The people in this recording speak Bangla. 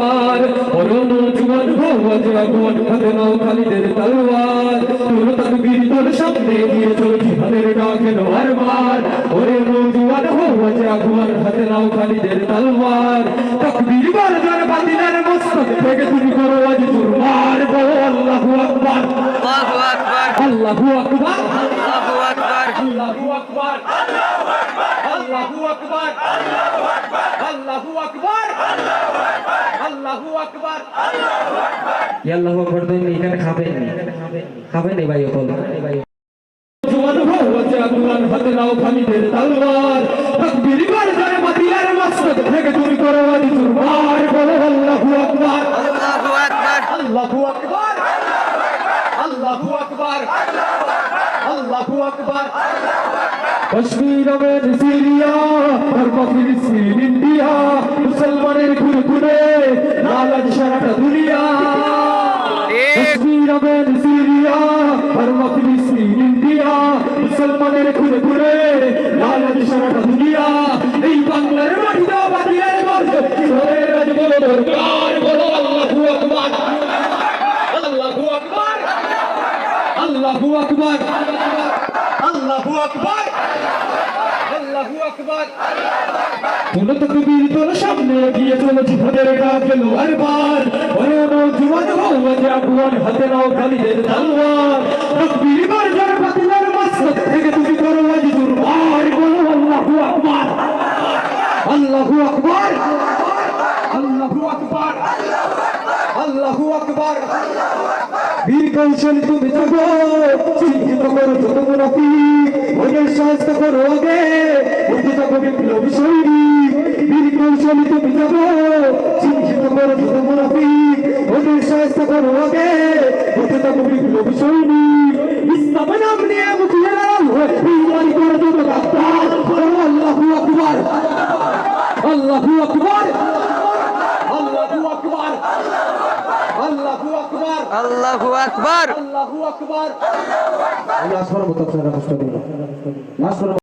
একবার পরনো জুয়ান ভোজ আগুয়ান হাতে নাও খালিদের তলোয়ার। তোর তকবীর তোর সামনে গিয়ে চলো জিহাদের ডাক এলো আরবার ওরে নৌজুয়ান ভোজ আগুয়ান হাতে নাও খালিদের তলোয়ার। তকবীর বারদার বাতিলের মস্তক থেকে তুমি করো আজ জুরমার বলো আল্লাহু আকবার। আল্লাহু আকবার। আল্লাহু আকবার। আল্লাহু আকবার। আল্লাহু আকবার। আল্লাহু আকবার। আল্লাহু আকবার আল্লাহু আকবার আল্লাহ আকবর। তো এখানে খাবেন খাবেন এই ভাই হাতে নাও খালিদের তলোয়ার তকবীর থেকে করো বলো আল্লাহু আকবার। আল্লাহু আকবার। আল্লাহু আকবার। আল্লাহু আকবার। আল্লাহু আকবার। কাশ্মীর আমের সিরিয়া ধর্ম ফিলিস্তিন ইন্ডিয়া। মুসলমানের খুরখুরে লালাজ সারাটা দুনিয়া এই বাংলার মাটিতে বাতিলের গর্জ কি হয়ে রাজ বলো দরকার বলো আল্লাহু আকবার। আল্লাহু আকবার। আল্লাহু আকবার। আল্লাহু আকবার। আল্লাহু আকবার। তোলো তকবীর তোর সামনে গিয়ে চলো জিহাদের ডাক এলো আরবার ওরে নৌজওয়ান হওয়া জাগুয়ান হাতে নাও খালিদের তলোয়ার। তকবীর আল্লাহু আকবার আল্লাহু আকবার আল্লাহু আকবার। বীর কৌশল তুমি যাব চিহ্নিত করো যত মুনাফিক ওদের সাহায্য করো আগে উঠে যাব বিপ্লবী সৈনিক বীর কৌশল তুমি যাব চিহ্নিত করো যত মুনাফিক ওদের সাহায্য করো আগে উঠে যাব বিপ্লবী সৈনিক ইসলাম নাম নিয়ে মুখিয়ে নাম ইমানি করে যত গাদ্দার আল্লাহু আকবার আল্লাহু আকবার আল্লাহু আকবার আল্লাহু আকবার আল্লাহু আকবার। আল্লাহু আকবার। নাচ করব তো কষ্ট দিন করব